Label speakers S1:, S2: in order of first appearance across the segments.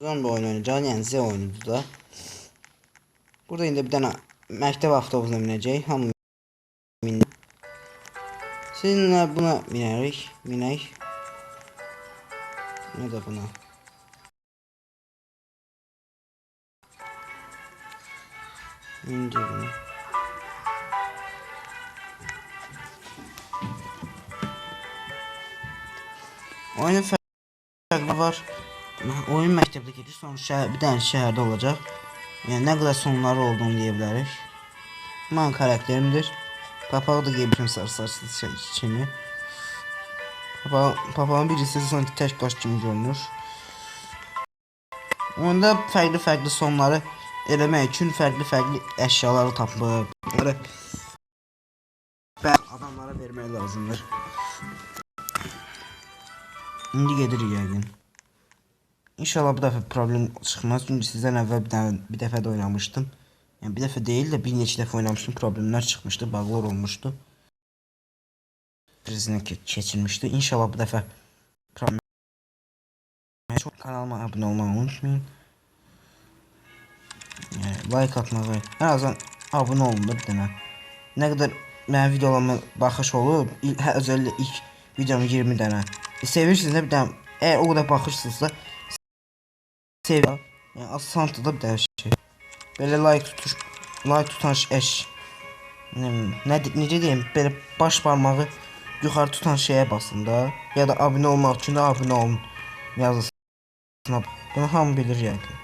S1: Zombi oyunu oynayacağız. Yani Z oyunudur da. Burada indi bir tane məktəb avtobusuna minəcək. Hamı mindi. Sizinlə buna minərik. Minək. Ne de buna. İnce bunu. Oyunun farklı var. Oyun məktəbdə gedir, sonra şəhər, bir dənə şəhərdə olacaq. Yəni nə qədər sonları olduğunu deyə bilərik. Mən karakterimdir. Papağı da giymişim sarı saçlı şey kimi. Papa, papağın birisi sanki tək baş kimi görünür. Onda fərqli fərqli sonları eləmək üçün fərqli fərqli əşyaları tapıb bəzi adamlara vermək lazımdır. İndi gedirik yəqin. İnşallah bu dəfə problem çıxmaz. Çünki sizdən əvvəl bir, dənə, bir dəfə də oynamışdım. Yəni bir dəfə deyil də bir neçə dəfə oynamışdım. Problemlər çıxmışdı, bağlar olmuşdu. Krizini ke keçirmişdi. İnşallah bu dəfə problem çok kanalıma abone olmayı unutmayın. Yəni, like atmağı, hər azdan abunə olun da bir dənə. Nə qədər mənim videolarıma baxış olur, il- hə, ilk videomu 20 dənə. E, sevirsinizsə bir dənə, əgər o qədər baxırsınızsa sev. Yəni asandır da bir dənə şey. Belə like tutur, like tutan eş. Ne, nə necə deyim, belə baş barmağı yuxarı tutan şeyə basın da, ya da abunə olmaq üçün də abunə olun yazılsın. Bunu hamı bilir yəqin.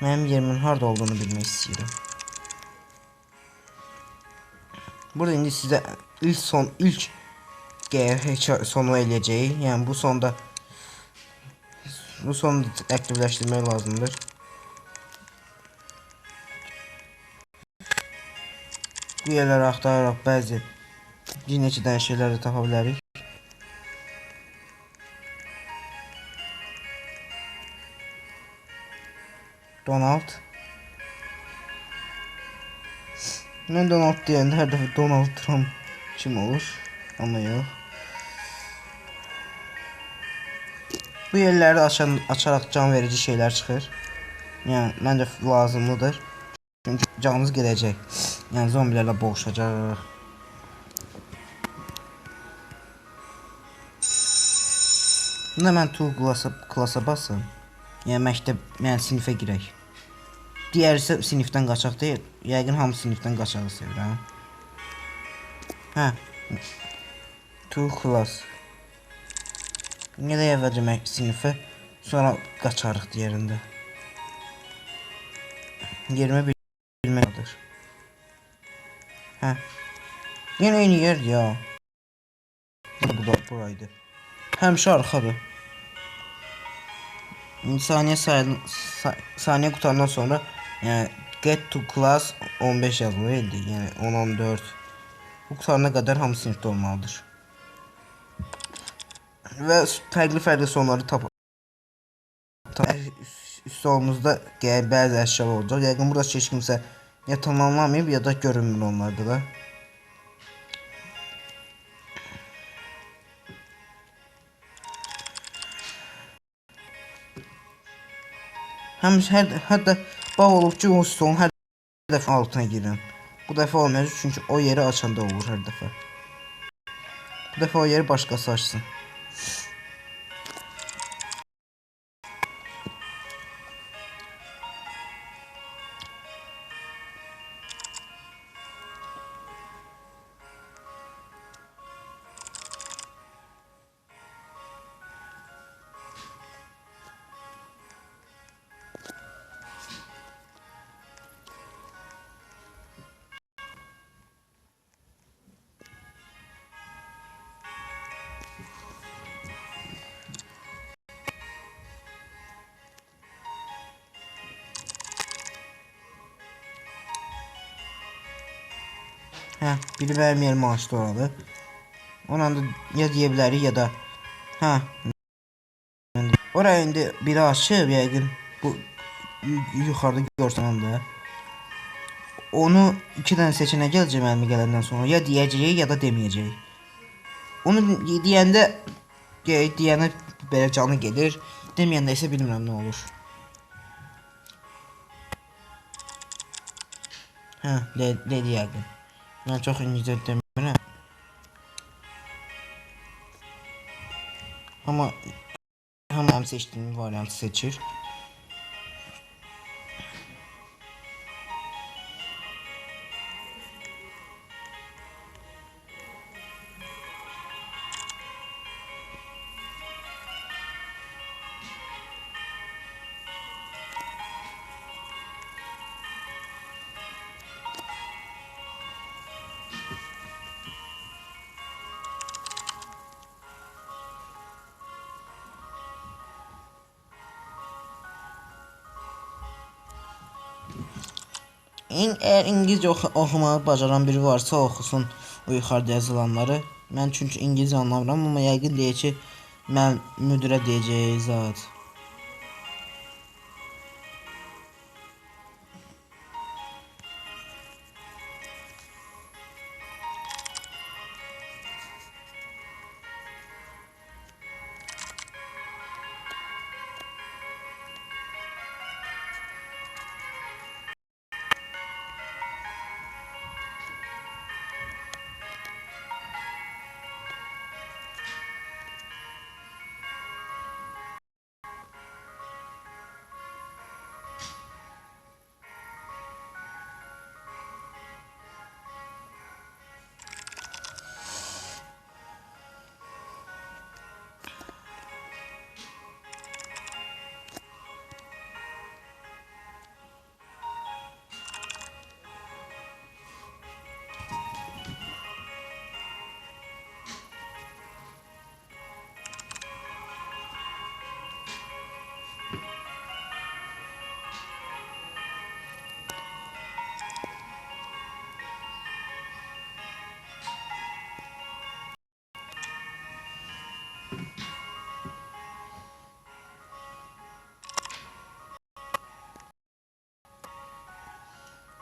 S1: Mənim yerimin harda olduğunu bilmək istəyirəm. Burada indi sizə ilk son ilk GH sonu eləyəcəyik. Yəni bu sonda bu sonu aktivləşdirmək lazımdır. Bu yerləri axtararaq bəzi bir neçə dənə şeylər də tapa bilərik. Donald. Mən Donald deyəndə hər dəfə Donald Trump kim olur? Amma. Bu yerləri açan, açaraq can verici şeylər çıxır. Yəni məncə lazımlıdır. Çünki canınız gedəcək. Yəni zombilərlə boğuşacaq. Bunda mən tool klasa, klasa basım. Yəni məktəb, yəni sinifə girək. Digər isə sinifdən qaçaq deyil. Yəqin hamı sinifdən qaçağı sevirəm. Hə. Tool class. Nereye vereceğim sınıfı? Sonra kaçarıq diğerinde. Yerime bilmekdir. Hə. Yine aynı yer ya. Bu da buraydı. Həmişə arxadır. Saniye say sa saniye qutandan sonra yəni get to class 15 yazılır. Yəni 10 14. Bu qutana qədər hamı sinifdə olmalıdır. Ve fərqli fərqli sonları tap tap üst solumuzda gəl bəzi əşyalar olacaq. Yəqin burada heç kimsə ya tamamlamayıb ya da görünmür onlarda da. Həm hər hətta bağ olub ki, o stolun hər dəfə altına girirəm. Bu dəfə olmayacaq çünki o yeri açanda olur hər dəfə. Bu dəfə o yeri başqası açsın. Hə, biri mənim yerimə açdı oradı. Ona da ya deyə bilərik ya da hə. Oraya indi biri açıb yəqin bu yu- yuxarıda görsən də. Onu iki dənə seçenek gələcək mənim gələndən sonra ya deyəcəyik ya da deməyəcəyik. Onu deyəndə deyənə belə canı gedir. deməyəndə isə bilmirəm nə olur. Hə, de- dedi yəqin. Mən çox İngilizcə demirəm. Amma hamı mənim seçdiyim variantı seçir. İn, eğer İngilizce oxu oxumağı bacaran biri varsa oxusun o yuxarıda yazılanları. Mən çünki İngilizce anlamıram amma yəqin deyir ki, mən müdirə deyəcəyi zat.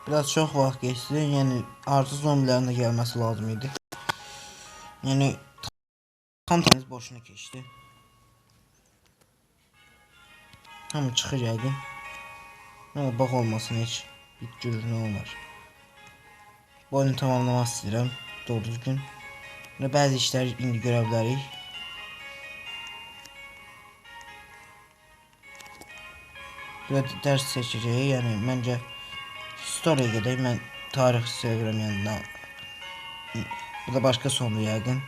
S1: Biraz çox vaxt keçdi. Yəni artıq zombilərin də gəlməsi lazım idi. Yəni tam təmiz boşuna keçdi. Hamı çıxır yəqin. Nə bax olmasın heç. Bir görür nə olar. Bu oyunu tamamlamaq istəyirəm. Doğru düzgün. Bəzi işləri indi görə bilərik. Burada dərs seçəcəyik. Yəni məncə Story'e gedeyim ben tarih seviyorum yani daha. Bu da başka sonlu yəqin.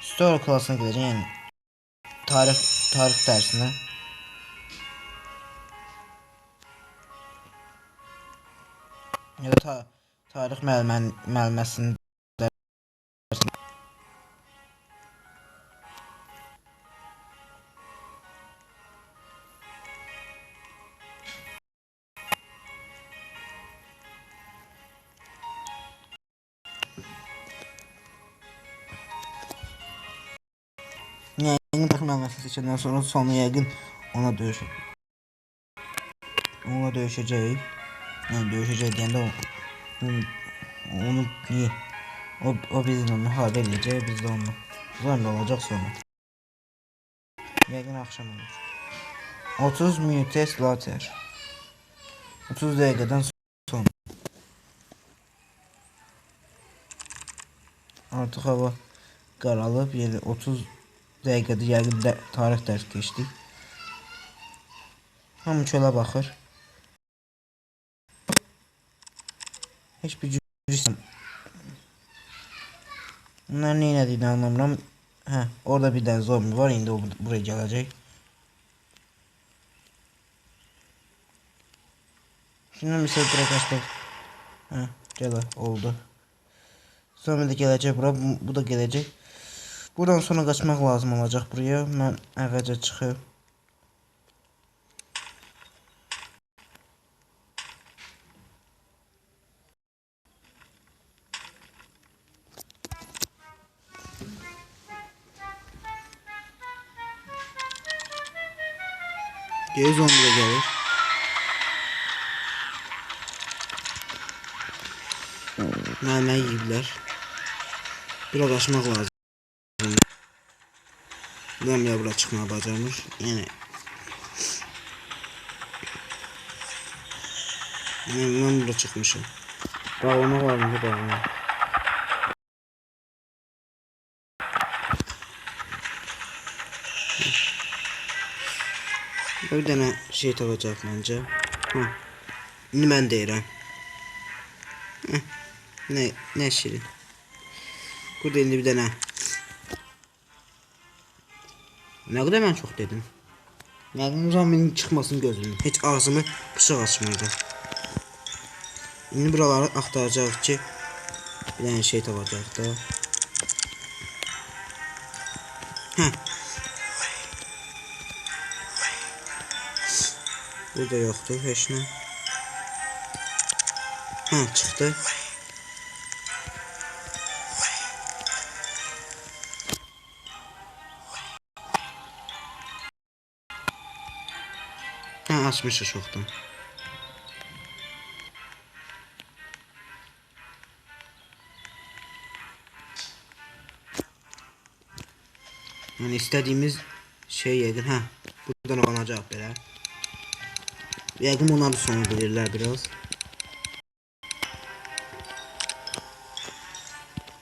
S1: Story klasına gideceğim yani. Tarih tarih dersine. Ya da ta, tarix müəllimən yəqin tarix müəlliməsini seçəndən sonra sonu yəqin ona döyüş Onunla döyüşəcəyik. Yəni döyüşəcək deyəndə o onu, niyə o, o bizimlə müharibə edəcək, biz də onunla. Zombi olacaq sonra. Yəqin axşam olur. 30 minutes later. 30 dəqiqədən sonra. Artıq hava qaralıb, yəni 30 dəqiqədə yəqin də tarix dərs keçdik. Hamı çölə baxır. Heç bir cüzüm. Bunlar nə etdiyini anlamıram. Hə, orada bir dənə zombi var, indi o bur- buraya gələcək. Şimdi şey direkt açtık. Hə, gələ, oldu. Zombi də gələcək bura, bu, bu da gələcək. Buradan sonra qaçmaq lazım olacaq buraya. Mən ağaca çıxıb Geri zombi de gelir. Məni yeyiblər. Bura qaçmaq lazım. Buradan bile bura çıkmaya bacarmış. Yani Yani ben burada çıkmışım. Bağlamak var mı? Bağlamak. Bir dənə şey tapacaq məncə. Hə. İndi mən deyirəm. Hə. Nə nə şirin. Burada indi bir dənə. Nə qədər mən çox dedim. Mənim zominin çıxmasını gözlədim. Heç ağzımı bıçaq açmırdı. İndi buraları axtaracaq ki, bir dənə şey tapacaq da. Hə. Burada yoktu heç nə. Hə, çıxdı. Açmışıq çoxdan. Yəni istədiyimiz şey yəqin, hə, buradan alınacaq belə. Yəqin onlar da sonu bilirlər biraz.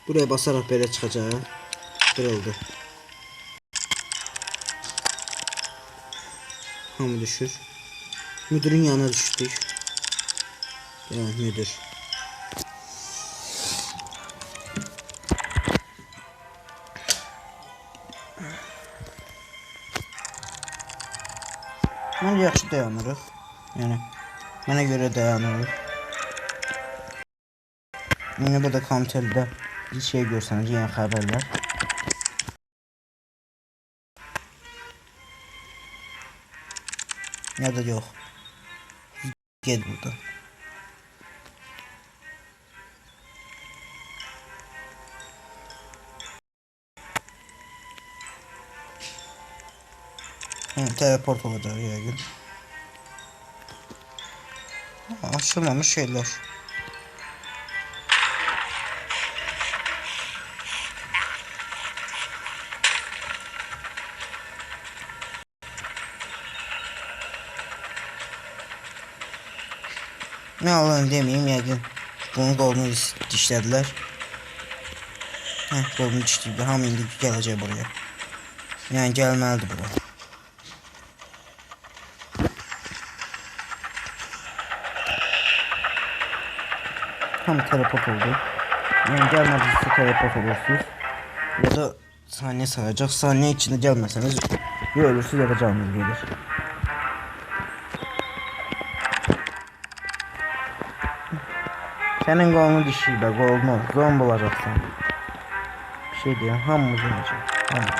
S1: Buraya basaraq belə çıxacaq. Qırıldı. Hamı düşür. Müdürün yanına düşdük. Evet müdür. Məncə yaxşı dayanırıq. Yəni mənə görə dayanırıq. Yine burada komitədə bir şey görsənəcək, yəni xəbərlər. Ya da yok. Gel burada. Hı, teleport olacak yəqin. Açılmamış şeyler. Ne olan demeyeyim yəqin. Bunun qolunu diş- dişlədilər. Heh, qolunu dişləyiblər. Hamı indi gələcək buraya. Yəni gəlməlidir bura. Tam teleport oldu. Yəni gəlmədinizsə teleport olursunuz. Ya da saniye sayacaq. Saniye içində gəlməsəniz ya ölürsünüz ya da canınız gelir. Senin kolunu dişiyle kolunu zombi olacaksın. Bir şey hamımız olacak. Hamımız.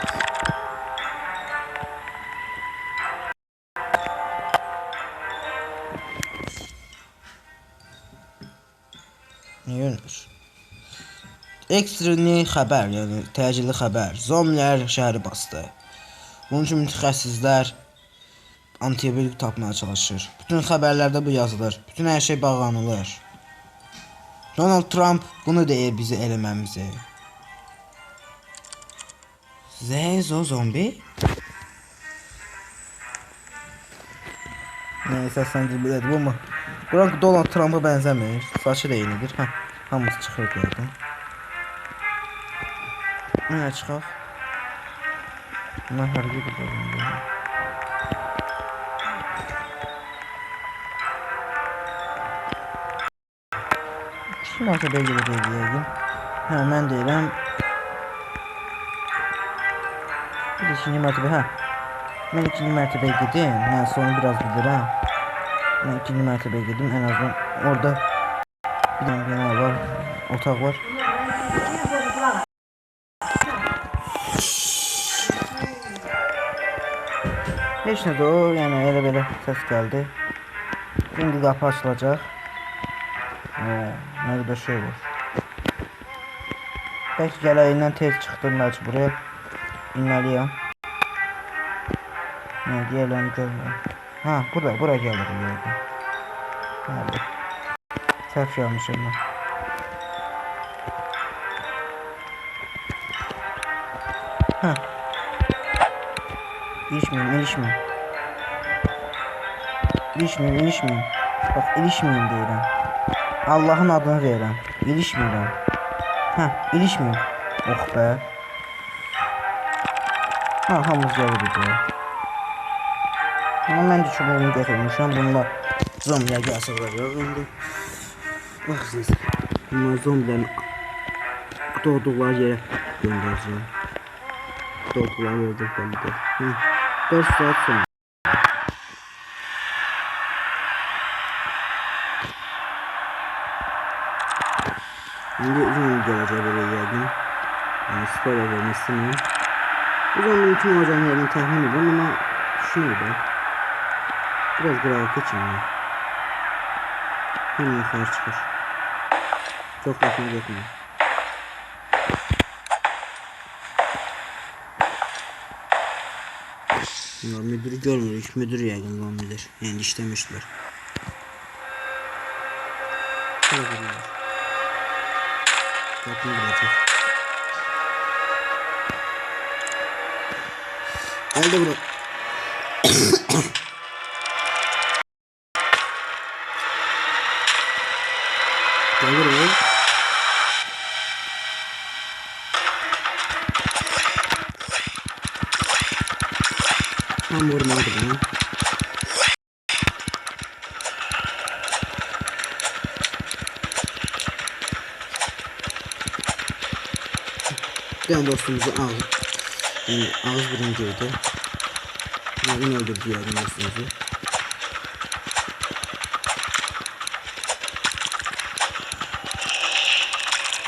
S1: Niye ölmüş? Ekstreni xəbər, yəni təcili xəbər. Zombilər şəhəri bastı. Bunun üçün mütəxəssislər antibiyotik tapmaya çalışır. Bütün xəbərlərdə bu yazılır. Bütün hər şey bağlanılır. Donald Trump bunu deyir bizi eləməmizi. Zezo zombi? Neyse sen bilədir bu mu? Burak Donald Trump'a benzemiyor. Saçı da yenidir. Hə, hamısı çıxır yerdən. Nə çıxaq? Bunlar hər biri burada. Şu mərtəbəyə gedəcəyik yəqin. Hə, mən deyirəm. Bir də ikinci mərtəbə, hə. Mən ikinci mərtəbəyə gedim. Mən sonu biraz bilirəm. Mən ikinci mərtəbəyə gedim. Ən azından orada bir dənə bina var. Otaq var. Heç nə də o, yəni elə belə səs gəldi. İndi qapı açılacaq. Ee, ne kadar şey var. Belki gələyindən tez çıxdım belki buraya. İnmeliyim. Ne diğerlerini görmüyorum. Ha burada buraya geldi bu yerden. Hadi. Səhv yapmışım ben. Hə. İlişmeyin, ilişmeyin. İlişmeyin, ilişmeyin. Bak, ilişmeyin deyirəm. Allahın adını verirəm. İlişmirəm. Hə, ilişmeyin. Oh be. Ha, hamımız gəlirik. Amma mən də çubuğumu gətirmişəm. Bununla zombiyə gəlsə veriyor indi. Bax siz. Bunlar zombilərin doğduqları yerə göndərəcəm. Doğduqları bellidir. Hı. 4 saat sonra. İndi uzun gələcək belə yəqin. Yəni spoiler vermək istəmirəm. Bu zombinin kim olacağını təxmin edirəm, amma düşünürəm. Biraz qırağa keçin ya. Hemen yukarı çıkır. Çok yakın gitmiyor. Ya müdürü görmürük. Müdür yaygın lan müdür. Yani işlemişler. Şöyle duruyor. Kapıyı bırakır. Elde bırak. Diğer dostumuzu ağız, yani ağız burun girdi. Yine öldürdü diğer dostumuzu.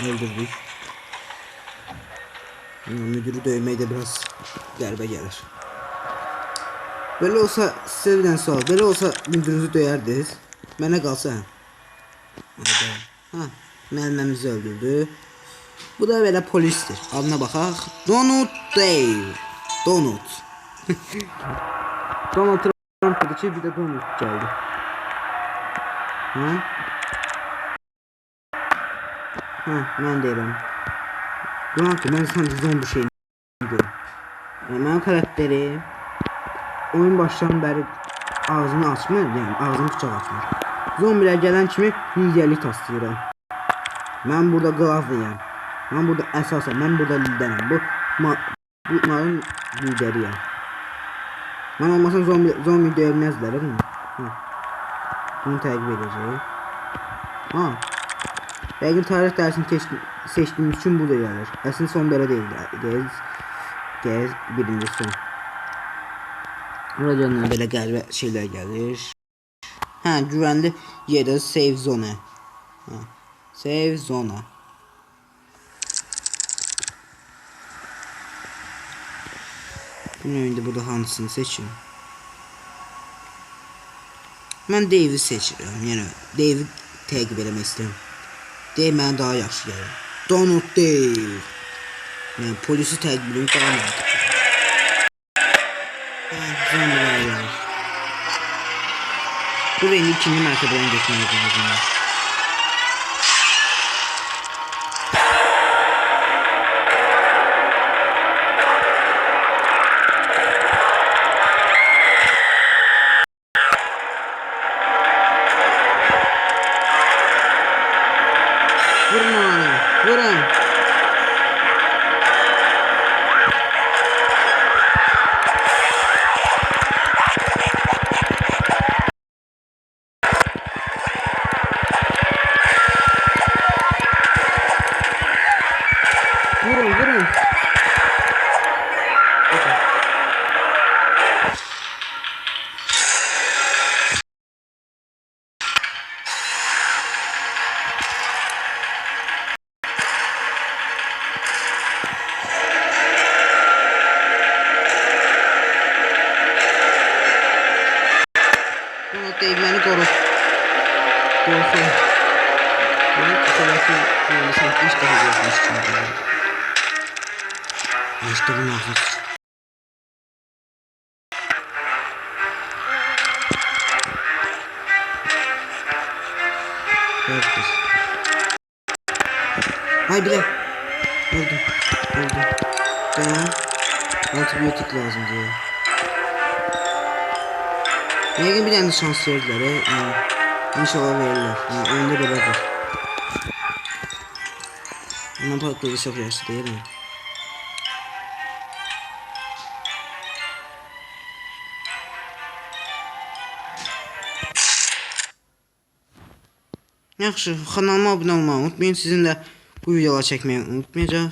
S1: öldürdük. Ya, müdürü dövmeyi de biraz qəribə gəlir. Belə olsa sizə bir dənə sual. Belə olsa müdürünüzü döyərdiniz. Mənə qalsa. Hə, ha, müəlliməmizi öldürdü. Bu da belə polisdir. Adına baxaq. Donald Dave. Donald. Donald Trump dedi ki, bir də Donald gəldi. Hə? Ha, mən deyirəm. Ulan ki, mən sadəcə zombi şeyini görürəm. Yəni, mənim xarakterim oyun başdan bəri ağzını açmır, yəni ağzını bıçaq açmır. Zombilər gələn kimi liderlik taslayıram. Mən burada qlavlıyam. Mən burada əsasən, mən burada liderəm. Bu, ma bunların lideriyəm. Mən olmasam zombi, zombi döyülməzlər, mi? Ha. Bunu təqib edəcək. Ha, Yəqin tarix dərsini seçdim, seçdiyimiz üçün bu da gəlir. Əslində son belə deyil. Deyil. Deyil birinci son. Radiondan belə qəribə şeylər gəlir. Hə, güvənli yerdə save zone. Hə. Save zone. Bunu indi burada hansını seçin? Mən Dave'i seçirəm. Yəni Dave'i təqib eləmək istəyirəm. Dave mənə daha yaxşı gəlir. Donald Dave. Yəni polisi təqib edib daha məntiqli. Ya. Bu indi ikinci mərtəbədən getmək lazımdır. Vurun vurun. Neredesin? Hayır bile. Öldüm. Öldüm. Daha antibiyotik lazım diyor. Belki bir tane şans verdiler. He. Yani, inşallah verirler. Yani oyunda beraber. Ama patlayıcı çok yaşlı değil mi? Yaxşı, kanalıma abunə olmağı unutmayın. Sizin də bu videoları çəkməyi unutmayacaq.